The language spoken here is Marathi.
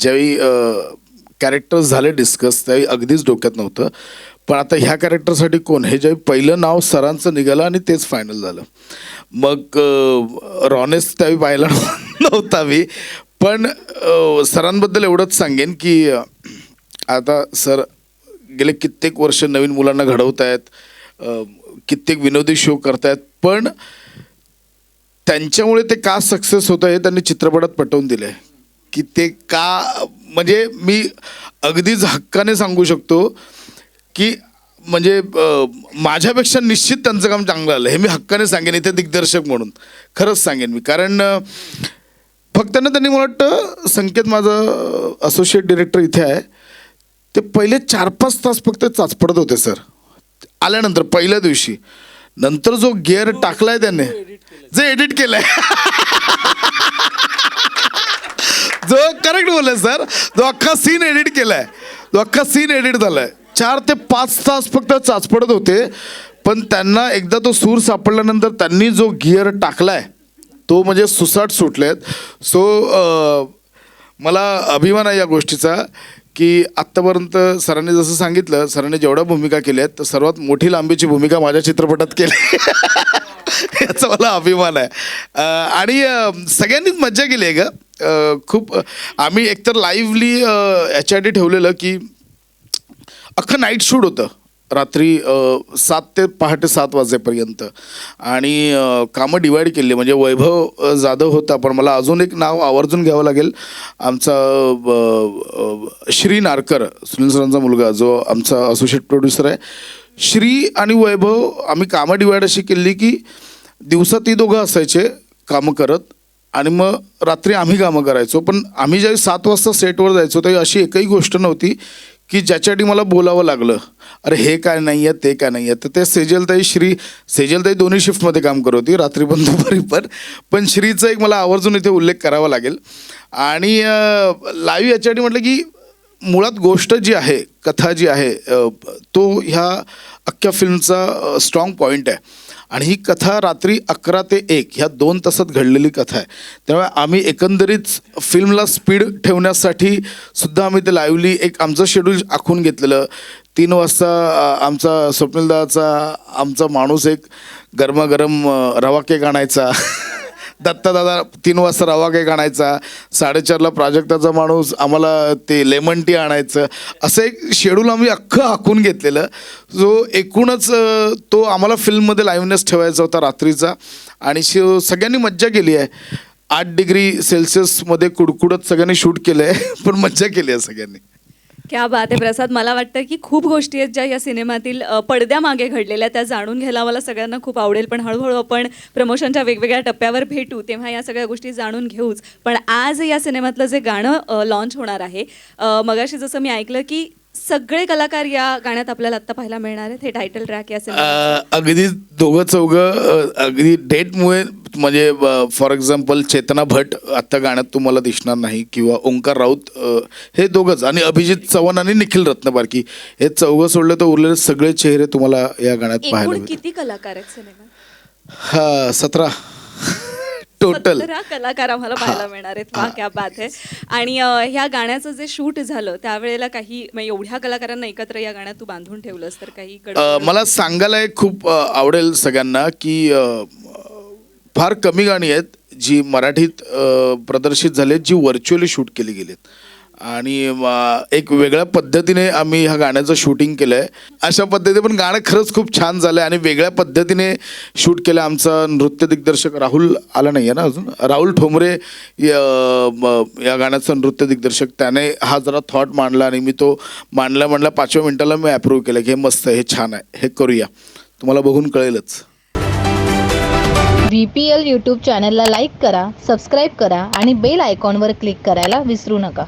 ज्यावेळी कॅरेक्टर्स झाले डिस्कस त्यावेळी अगदीच डोक्यात नव्हतं. पण आता ह्या कॅरेक्टरसाठी कोण? हे ज्यावेळी पहिलं नाव सरांचं निघालं आणि तेच फायनल झालं. मग रॉनेस त्यावेळी पाहिला नव्हता मी. पण सरांबद्दल एवढंच सांगेन की आता सर गेले कित्येक वर्ष नवीन मुलांना घडवत आहेत. कित्येक विनोदी शो करतायत पण त्यांच्यामुळे ते का सक्सेस होतं हे त्यांनी चित्रपटात पटवून दिले की ते का म्हणजे मी अगदीच हक्काने सांगू शकतो की म्हणजे माझ्यापेक्षा निश्चित त्यांचं काम चांगलं आलं. हे मी हक्काने सांगेन इथे दिग्दर्शक म्हणून. खरंच सांगेन मी. कारण फक्त ना त्यांनी मला वाटतं संकेत माझं असोसिएट डिरेक्टर इथे आहे. ते पहिले चार पाच तास फक्त चाचपडत होते सर. आल्यानंतर पहिल्या दिवशी. नंतर जो गिअर टाकलाय त्याने. जे एडिट केलंय जो करेक्ट बोलले सर जो अख्खा सीन एडिट केलाय. जो अख्खा सीन एडिट झालाय. चार ते पाच तास फक्त चाचपडत होते पण त्यांना एकदा तो सूर सापडल्यानंतर त्यांनी जो गिअर टाकलाय तो म्हणजे सुसाट सुटलेत. सो मला अभिमान आहे या गोष्टीचा की आत्तापर्यंत सरांनी जसं सांगितलं सरांनी जेवढ्या भूमिका केल्या आहेत तर सर्वात मोठी लांबीची भूमिका माझ्या चित्रपटात केली. याचा मला अभिमान आहे. आणि सगळ्यांनीच मज्जा केली आहे का खूप आम्ही एकतर लाईव्हली याच्यासाठी ठेवलेलं की अख्खं नाईट शूट होतं. रात्री सात ते पहाटे सात वाजेपर्यंत. आणि कामं डिवाईड केली. म्हणजे वैभव जाधव होता पण मला अजून एक नाव आवर्जून घ्यावं लागेल. आमचा श्री नारकर सुनील सरांचा मुलगा जो आमचा असोसिएट प्रोड्युसर आहे. श्री आणि वैभव आम्ही कामं डिवाईड अशी केली की दिवसा ती दोघं असायचे कामं करत. आणि मग रात्री आम्ही कामं करायचो. पण आम्ही ज्यावेळी सात वाजता सेटवर जायचो त्यावेळी अशी एकही गोष्ट नव्हती की ज्याच्यासाठी मला बोलावं लागलं. अरे हे काय नाही आहे ते काय नाही आहे. तर ते सेजलताई श्री सेजलताई दोन्ही शिफ्टमध्ये काम करत होती रात्री पण दुपारी पण. पण श्रीचा एक मला आवर्जून इथे उल्लेख करावा लागेल. आणि लाईव्ह याच्यासाठी म्हटलं की मुळात गोष्ट जी आहे कथा जी आहे तो ह्या अख्ख्या फिल्मचा स्ट्रॉंग पॉईंट आहे. आणि ही कथा रात्री अकरा ते एक ह्या दोन तासात घडलेली कथा आहे. त्यामुळे आम्ही एकंदरीत फिल्मला स्पीड ठेवण्यासाठी सुद्धा आम्ही ते लाईव्हली एक आमचं शेड्यूल आखून घेतलेलं. तीन वाजता आमचा स्वप्नीलदाचा आमचा माणूस एक गरमागरम रवा केक आणायचा. दत्तादादा तीन वाजता रवा केक आणायचा साडेचारला प्राजक्ताचा माणूस आम्हाला ते लेमन टी आणायचं असं एक शेड्यूल आम्ही अख्खं आखून घेतलेलं. जो एकूणच तो आम्हाला फिल्ममध्ये लाईव्हनेस ठेवायचा होता रात्रीचा. आणि शि- सगळ्यांनी मज्जा केली आहे. आठ डिग्री सेल्सिअसमध्ये कुडकुडत सगळ्यांनी शूट केलं आहे पण मज्जा केली आहे सगळ्यांनी. क्या बात आहे प्रसाद. मला वाटतं की खूप गोष्टी आहेत ज्या या सिनेमातील अ, पडद्यामागे घडलेल्या त्या जाणून घ्यायला मला सगळ्यांना खूप आवडेल. पण हळूहळू आपण प्रमोशनच्या वेगवेगळ्या टप्प्यावर भेटू तेव्हा या सगळ्या गोष्टी जाणून घेऊच. पण आज या सिनेमातलं जे गाणं लॉन्च होणार आहे अ, मगाशी जसं मी ऐकलं की सगळे कलाकार या गाण्यात आपल्याला आत्ता पाहायला मिळणार आहेत. हे टायटल ट्रॅक या अ, अगदी दोघं चौघं अ, अगदी डेटमुळे म्हणजे फॉर एक्झाम्पल चेतना भट आत्ता गाण्यात तुम्हाला दिसणार नाही किंवा ओंकार राऊत अ, हे दोघंच. आणि अभिजित चव्हाण आणि निखिल रत्नबारकी हे चौघं सोडलं तर उरलेले सगळे चेहरे तुम्हाला या गाण्यात पाहायला एकूण मिळतील. किती कलाकार आहेत सिनेमात? हा सतरा. टोटल कलाकार आम्हाला पाहायला मिळणार आहेत. वा क्या बात आहे आणि अ, ह्या गाण्याचं जे शूट झालं त्यावेळेला काही म्हणजे एवढ्या कलाकारांना एकत्र या गाण्यात तू बांधून ठेवलंस तर काही अ, मला सांगायला एक खूप अ, आवडेल सगळ्यांना की अ, फार कमी गाणी आहेत जी मराठीत अ, प्रदर्शित झालीत जी व्हर्च्युअली शूट केली गेलीत. आणि एक वेगळ्या पद्धतीने आम्ही ह्या गाण्याचं शूटिंग केलं आहे अशा पद्धतीने पण गाणं खरंच खूप छान झालं आहे आणि वेगळ्या पद्धतीने शूट केलं आमचा नृत्य दिग्दर्शक राहुल आला नाही आहे ना अजून? राहुल ठोंबरे या गाण्याचं गाण्याचा नृत्य दिग्दर्शक. त्याने हा जरा थॉट मांडला आणि मी तो मांडला म्हणला पाचव्या मिनिटाला मी अप्रूव्ह केलं की हे मस्त हे छान आहे हे करूया. तुम्हाला बघून कळेलच. व्ही पी एल यूट्यूब चॅनलला लाईक करा सबस्क्राईब करा आणि बेल आयकॉनवर क्लिक करायला विसरू नका.